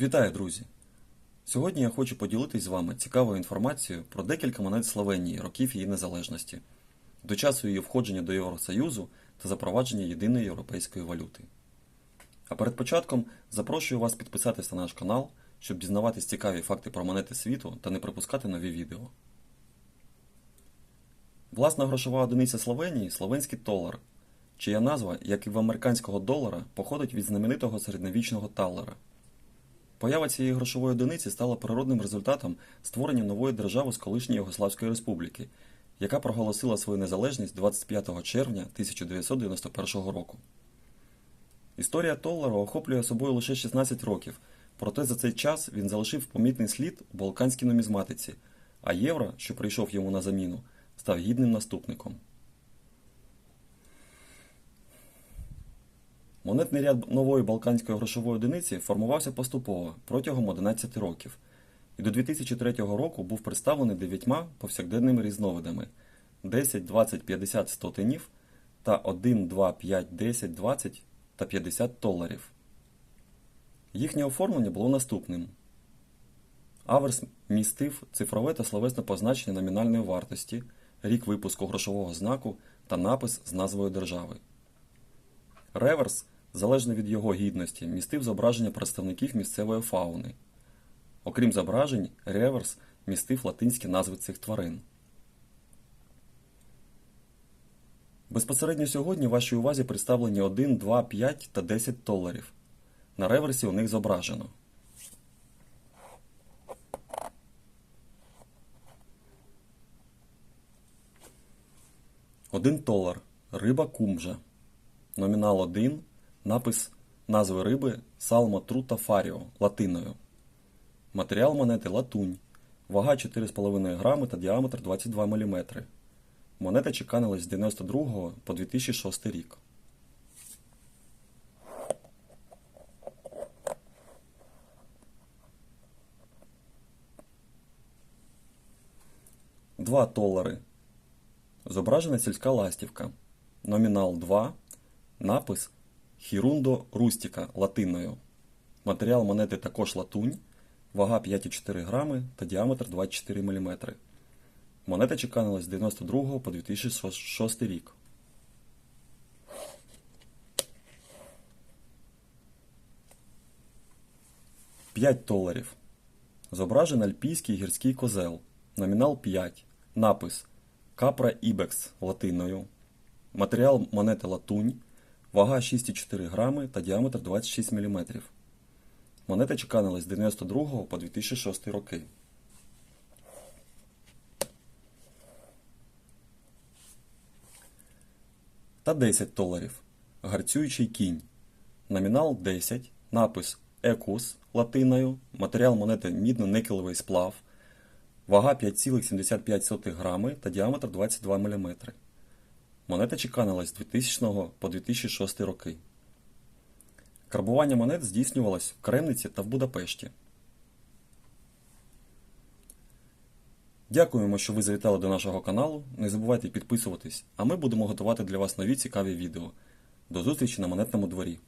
Вітаю, друзі! Сьогодні я хочу поділитись з вами цікавою інформацією про декілька монет Словенії років її незалежності, до часу її входження до Євросоюзу та запровадження єдиної європейської валюти. А перед початком запрошую вас підписатися на наш канал, щоб дізнаватись цікаві факти про монети світу та не пропускати нові відео. Власна грошова одиниця Словенії словенський толар, чия назва, як і в американського долара, походить від знаменитого середньовічного талера. Поява цієї грошової одиниці стала природним результатом створення нової держави з колишньої Югославської республіки, яка проголосила свою незалежність 25 червня 1991 року. Історія Толлера охоплює собою лише 16 років, проте за цей час він залишив помітний слід у балканській нумізматиці, а євро, що прийшов йому на заміну, став гідним наступником. Монетний ряд нової балканської грошової одиниці формувався поступово протягом 11 років, і до 2003 року був представлений дев'ятьма повсякденними різновидами 10, 20, 50 стотинів та 1, 2, 5, 10, 20 та 50 доларів. Їхнє оформлення було наступним. Аверс містив цифрове та словесне позначення номінальної вартості, рік випуску грошового знаку та напис з назвою держави. Реверс, залежно від його гідності, містив зображення представників місцевої фауни. Окрім зображень, реверс містив латинські назви цих тварин. Безпосередньо сьогодні вашій увазі представлені 1, 2, 5 та 10 доларів. На реверсі у них зображено. Один долар. Риба кумжа. Номінал 1. Напис назви риби Salmo Truta Fario латиною. Матеріал монети латунь. Вага 4,5 грами та діаметр 22 мм. Монета чеканилась з 92 по 2006 рік. Два долари. Зображена сільська ластівка. Номінал 2. Напис Хірундо Рустіка латиною. Матеріал монети також латунь. Вага 5,4 грами та діаметр 24 мм. Монета чеканилась з 92 по 2006 рік. П'ять доларів. Зображений альпійський гірський козел. Номінал 5. Напис Капра Ібекс латиною. Матеріал монети латунь. Вага 6,4 грами та діаметр 26 мм. Монета чеканилась з 92 по 2006 роки. Та 10 доларів. Гарцюючий кінь. Номінал 10. Напис Екус латиною. Матеріал монети мідно-никелевий сплав. Вага 5,75 грами та діаметр 22 мм. Монета чеканилась з 2000 по 2006 роки. Карбування монет здійснювалось в Кремниці та в Будапешті. Дякуємо, що ви завітали до нашого каналу. Не забувайте підписуватись, а ми будемо готувати для вас нові цікаві відео. До зустрічі на монетному дворі!